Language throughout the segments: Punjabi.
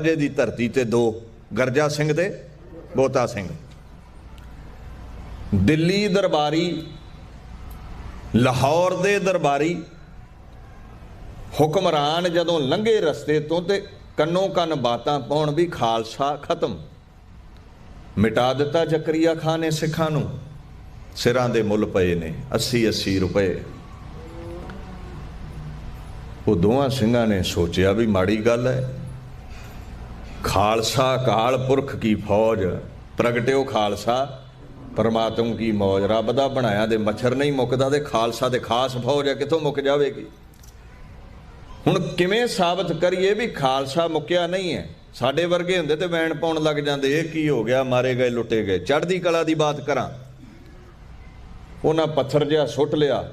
ਜੇ ਦੀ ਧਰਤੀ ਤੇ ਦੋ ਗਰਜਾ ਸਿੰਘ ਤੇ ਬੋਤਾ ਸਿੰਘ। ਦਿੱਲੀ ਦਰਬਾਰੀ, ਲਾਹੌਰ ਦੇ ਦਰਬਾਰੀ ਹੁਕਮਰਾਨ ਜਦੋਂ ਲੰਘੇ ਰਸਤੇ ਤੋਂ ਤੇ ਕੰਨੋਂ ਕੰਨ ਬਾਤਾਂ ਪਾਉਣ ਵੀ ਖਾਲਸਾ ਖਤਮ। ਮਿਟਾ ਦਿੱਤਾ ਜ਼ਕਰੀਆ ਖਾਨ ਨੇ ਸਿੱਖਾਂ ਨੂੰ। ਸਿਰਾਂ ਦੇ ਮੁੱਲ ਪਏ ਨੇ 80 80 ਰੁਪਏ। ਉਹ ਦੋਵਾਂ ਸਿੰਘਾਂ ਨੇ ਸੋਚਿਆ ਵੀ ਮਾੜੀ ਗੱਲ ਹੈ। ਖਾਲਸਾ ਕਾਲ ਪੁਰਖ ਕੀ ਫੌਜ, ਪ੍ਰਗਟਿਓ ਖਾਲਸਾ, ਪਰਮਾਤਮ ਕੀ ਮੌਜ। ਰੱਬ ਦਾ ਬਣਾਇਆ ਦੇ ਮੱਛਰ ਨਹੀਂ ਮੁੱਕਦਾ ਤੇ ਖਾਲਸਾ ਦੇ ਖਾਸ ਫੌਜ ਹੈ, ਕਿੱਥੋਂ ਮੁੱਕ ਜਾਵੇਗੀ? ਹੁਣ ਕਿਵੇਂ ਸਾਬਤ ਕਰੀਏ ਵੀ ਖਾਲਸਾ ਮੁੱਕਿਆ ਨਹੀਂ ਹੈ? ਸਾਡੇ ਵਰਗੇ ਹੁੰਦੇ ਤੇ ਵੈਣ ਪਾਉਣ ਲੱਗ ਜਾਂਦੇ, ਇਹ ਕੀ ਹੋ ਗਿਆ, ਮਾਰੇ ਗਏ, ਲੁੱਟੇ ਗਏ। ਚੜ੍ਹਦੀ ਕਲਾ ਦੀ ਬਾਤ ਕਰਾਂ। ਉਹਨਾਂ ਪੱਥਰ ਜਿਹਾ ਸੁੱਟ ਲਿਆ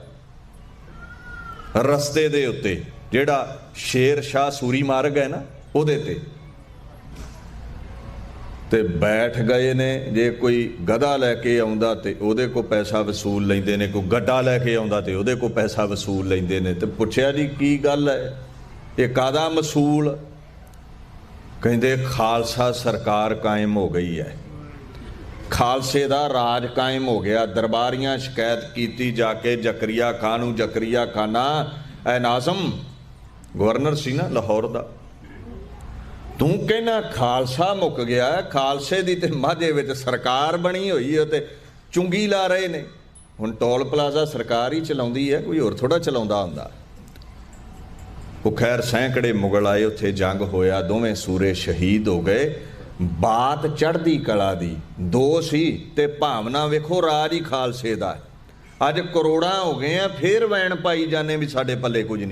ਰਸਤੇ ਦੇ ਉੱਤੇ, ਜਿਹੜਾ ਸ਼ੇਰ ਸ਼ਾਹ ਸੂਰੀ ਮਾਰਗ ਹੈ ਨਾ, ਉਹਦੇ ਤੇ। ਤੇ ਬੈਠ ਗਏ ਨੇ, ਜੇ ਕੋਈ ਗਧਾ ਲੈ ਕੇ ਆਉਂਦਾ ਤੇ ਉਹਦੇ ਕੋ ਪੈਸਾ ਵਸੂਲ ਲੈਂਦੇ ਨੇ, ਕੋਈ ਗੱਡਾ ਲੈ ਕੇ ਆਉਂਦਾ ਤੇ ਉਹਦੇ ਕੋ ਪੈਸਾ ਵਸੂਲ ਲੈਂਦੇ ਨੇ, ਤੇ ਪੁੱਛਿਆ ਜੀ ਕੀ ਗੱਲ ਹੈ? ਇਹ ਕਾਦਾ ਮਸੂਲ? ਕਹਿੰਦੇ ਖਾਲਸਾ ਸਰਕਾਰ ਕਾਇਮ ਹੋ ਗਈ ਹੈ। ਖਾਲਸੇ ਦਾ ਰਾਜ ਕਾਇਮ ਹੋ ਗਿਆ, ਦਰਬਾਰੀਆਂ ਸ਼ਿਕਾਇਤ ਕੀਤੀ ਜਾ ਕੇ, ਜ਼ਕਰੀਆ ਖਾਨ ਨੂੰ ਜ਼ਕਰੀਆ ਖਾਨਾ, ਐ ਨਾਜ਼ਮ, ਗਵਰਨਰ ਸੀ ਨਾ ਲਾਹੌਰ ਦਾ। ਤੂੰ ਕਹਿਣਾ ਖਾਲਸਾ ਮੁੱਕ ਗਿਆ, ਖਾਲਸੇ ਦੀ ਤੇ ਮਾਝੇ ਵਿੱਚ ਸਰਕਾਰ ਬਣੀ ਹੋਈ ਹੈ ਤੇ ਚੁੰਗੀ ਲਾ ਰਹੇ ਨੇ। ਹੁਣ ਟੋਲ ਪਲਾਜ਼ਾ ਸਰਕਾਰ ਹੀ ਚਲਾਉਂਦੀ ਹੈ ਕੋਈ ਹੋਰ ਥੋੜਾ ਚਲਾਉਂਦਾ ਹੁੰਦਾ। ਉਹ ਖੈਰ ਸੈਂਕੜੇ ਮੁਗਲ ਆਏ, ਉੱਥੇ ਜੰਗ ਹੋਇਆ, ਦੋਵੇਂ ਸੂਰੇ ਸ਼ਹੀਦ ਹੋ ਗਏ। ਬਾਤ ਚੜ੍ਹਦੀ ਕਲਾ ਦੀ, ਦੋ ਸੀ ਤੇ ਭਾਵਨਾ ਵੇਖੋ ਰਾਜ ਹੀ ਖਾਲਸੇ ਦਾ। ਅੱਜ ਕਰੋੜਾਂ ਹੋ ਗਏ ਆ, ਫੇਰ ਵੈਣ ਪਾਈ ਜਾਂਦੇ ਵੀ ਸਾਡੇ ਪੱਲੇ ਕੁਝ ਨਹੀਂ।